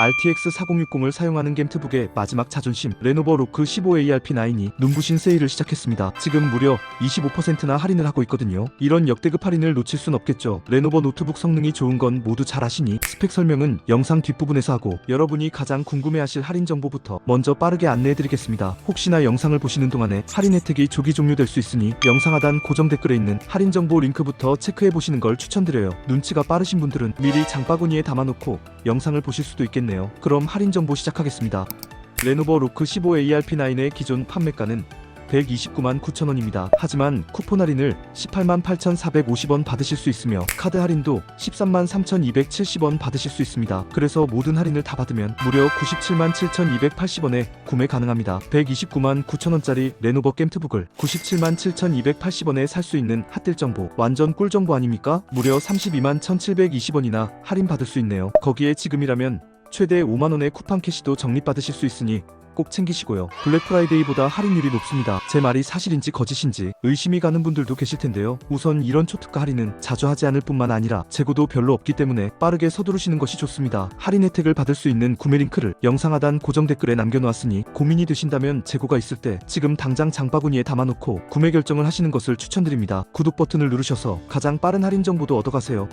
RTX 4060을 사용하는 겜트북의 마지막 자존심 레노버 로크 15ARP9이 눈부신 세일을 시작했습니다. 지금 무려 25%나 할인을 하고 있거든요. 이런 역대급 할인을 놓칠 순 없겠죠. 레노버 노트북 성능이 좋은 건 모두 잘 아시니 스펙 설명은 영상 뒷부분에서 하고 여러분이 가장 궁금해하실 할인 정보부터 먼저 빠르게 안내해드리겠습니다. 혹시나 영상을 보시는 동안에 할인 혜택이 조기 종료될 수 있으니 영상 하단 고정 댓글에 있는 할인 정보 링크부터 체크해 보시는 걸 추천드려요. 눈치가 빠르신 분들은 미리 장바구니에 담아놓고 영상을 보실 수도 있겠네요. 그럼 할인 정보 시작하겠습니다. 레노버 로크 15ARP9의 기존 판매가는 129만 9천원입니다. 하지만 쿠폰 할인을 18만 8,450원 받으실 수 있으며 카드 할인도 13만 3,270원 받으실 수 있습니다. 그래서 모든 할인을 다 받으면 무려 97만 7,280원에 구매 가능합니다. 129만 9천원짜리 레노버 겜트북을 97만 7,280원에 살 수 있는 핫딜 정보 완전 꿀 정보 아닙니까? 무려 32만 1,720원이나 할인 받을 수 있네요. 거기에 지금이라면 최대 5만원의 쿠팡 캐시도 적립받으실 수 있으니 꼭 챙기시고요. 블랙 프라이데이보다 할인율이 높습니다. 제 말이 사실인지 거짓인지 의심이 가는 분들도 계실 텐데요. 우선 이런 초특가 할인은 자주 하지 않을 뿐만 아니라 재고도 별로 없기 때문에 빠르게 서두르시는 것이 좋습니다. 할인 혜택을 받을 수 있는 구매 링크를 영상 하단 고정 댓글에 남겨놓았으니 고민이 되신다면 재고가 있을 때 지금 당장 장바구니에 담아놓고 구매 결정을 하시는 것을 추천드립니다. 구독 버튼을 누르셔서 가장 빠른 할인 정보도 얻어가세요.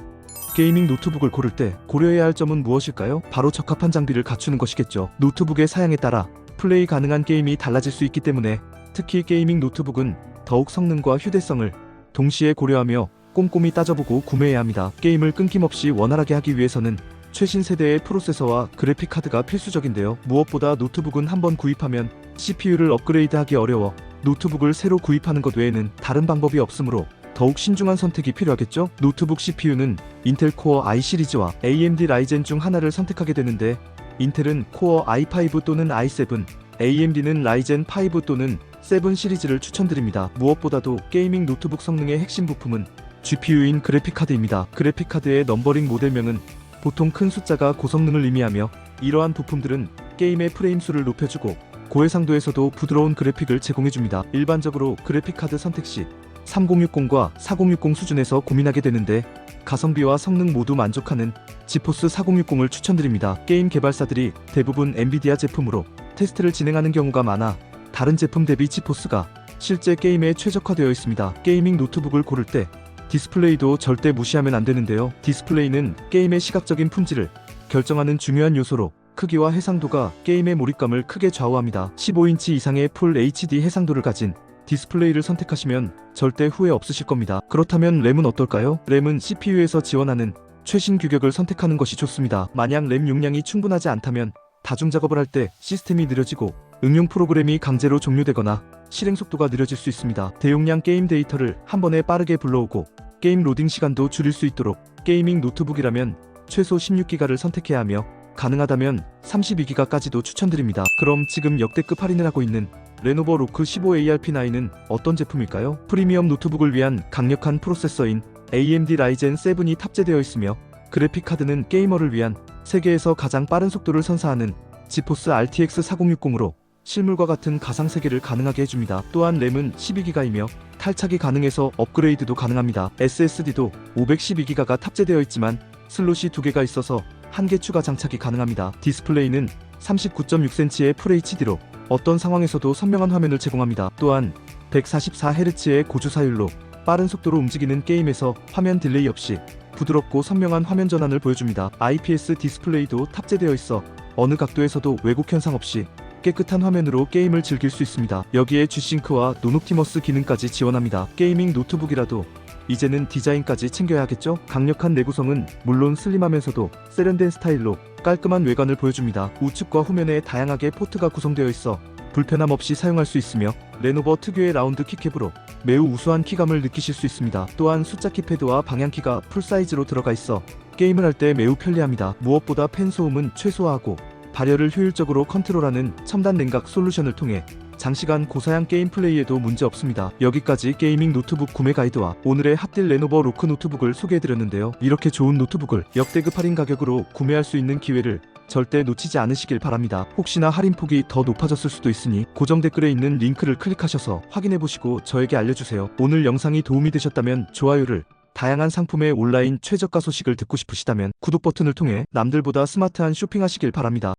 게이밍 노트북을 고를 때 고려해야 할 점은 무엇일까요? 바로 적합한 장비를 갖추는 것이겠죠. 노트북의 사양에 따라 플레이 가능한 게임이 달라질 수 있기 때문에 특히 게이밍 노트북은 더욱 성능과 휴대성을 동시에 고려하며 꼼꼼히 따져보고 구매해야 합니다. 게임을 끊김없이 원활하게 하기 위해서는 최신 세대의 프로세서와 그래픽 카드가 필수적인데요. 무엇보다 노트북은 한번 구입하면 CPU를 업그레이드하기 어려워 노트북을 새로 구입하는 것 외에는 다른 방법이 없으므로 더욱 신중한 선택이 필요하겠죠? 노트북 CPU는 인텔 코어 i 시리즈와 AMD 라이젠 중 하나를 선택하게 되는데 인텔은 코어 i5 또는 i7, AMD는 라이젠 5 또는 7 시리즈를 추천드립니다. 무엇보다도 게이밍 노트북 성능의 핵심 부품은 GPU인 그래픽카드입니다. 그래픽카드의 넘버링 모델명은 보통 큰 숫자가 고성능을 의미하며 이러한 부품들은 게임의 프레임 수를 높여주고 고해상도에서도 부드러운 그래픽을 제공해줍니다. 일반적으로 그래픽카드 선택 시 3060과 4060 수준에서 고민하게 되는데 가성비와 성능 모두 만족하는 지포스 4060을 추천드립니다. 게임 개발사들이 대부분 엔비디아 제품으로 테스트를 진행하는 경우가 많아 다른 제품 대비 지포스가 실제 게임에 최적화되어 있습니다. 게이밍 노트북을 고를 때 디스플레이도 절대 무시하면 안 되는데요. 디스플레이는 게임의 시각적인 품질을 결정하는 중요한 요소로 크기와 해상도가 게임의 몰입감을 크게 좌우합니다. 15인치 이상의 풀 HD 해상도를 가진 디스플레이를 선택하시면 절대 후회 없으실 겁니다. 그렇다면 램은 어떨까요? 램은 CPU에서 지원하는 최신 규격을 선택하는 것이 좋습니다. 만약 램 용량이 충분하지 않다면 다중 작업을 할 때 시스템이 느려지고 응용 프로그램이 강제로 종료되거나 실행 속도가 느려질 수 있습니다. 대용량 게임 데이터를 한 번에 빠르게 불러오고 게임 로딩 시간도 줄일 수 있도록 게이밍 노트북이라면 최소 16기가를 선택해야 하며 가능하다면 32기가까지도 추천드립니다. 그럼 지금 역대급 할인을 하고 있는 레노버 로크 15ARP9은 어떤 제품일까요? 프리미엄 노트북을 위한 강력한 프로세서인 AMD 라이젠 7이 탑재되어 있으며 그래픽 카드는 게이머를 위한 세계에서 가장 빠른 속도를 선사하는 지포스 RTX 4060으로 실물과 같은 가상 세계를 가능하게 해줍니다. 또한 램은 12기가이며 탈착이 가능해서 업그레이드도 가능합니다. SSD도 512기가가 탑재되어 있지만 슬롯이 2개가 있어서 한 개 추가 장착이 가능합니다. 디스플레이는 39.6cm의 FHD로 어떤 상황에서도 선명한 화면을 제공합니다. 또한 144Hz의 고주 사율로 빠른 속도로 움직이는 게임에서 화면 딜레이 없이 부드럽고 선명한 화면 전환을 보여줍니다. IPS 디스플레이도 탑재되어 있어 어느 각도에서도 왜곡 현상 없이 깨끗한 화면으로 게임을 즐길 수 있습니다. 여기에 G싱크와 노노티머스 기능까지 지원합니다. 게이밍 노트북이라도 이제는 디자인까지 챙겨야겠죠? 강력한 내구성은 물론 슬림하면서도 세련된 스타일로 깔끔한 외관을 보여줍니다. 우측과 후면에 다양하게 포트가 구성되어 있어 불편함 없이 사용할 수 있으며 레노버 특유의 라운드 키캡으로 매우 우수한 키감을 느끼실 수 있습니다. 또한 숫자 키패드와 방향키가 풀사이즈로 들어가 있어 게임을 할 때 매우 편리합니다. 무엇보다 팬 소음은 최소화하고 발열을 효율적으로 컨트롤하는 첨단 냉각 솔루션을 통해 장시간 고사양 게임 플레이에도 문제 없습니다. 여기까지 게이밍 노트북 구매 가이드와 오늘의 핫딜 레노버 로크 노트북을 소개해드렸는데요. 이렇게 좋은 노트북을 역대급 할인 가격으로 구매할 수 있는 기회를 절대 놓치지 않으시길 바랍니다. 혹시나 할인폭이 더 높아졌을 수도 있으니 고정 댓글에 있는 링크를 클릭하셔서 확인해보시고 저에게 알려주세요. 오늘 영상이 도움이 되셨다면 좋아요를 다양한 상품의 온라인 최저가 소식을 듣고 싶으시다면 구독 버튼을 통해 남들보다 스마트한 쇼핑하시길 바랍니다.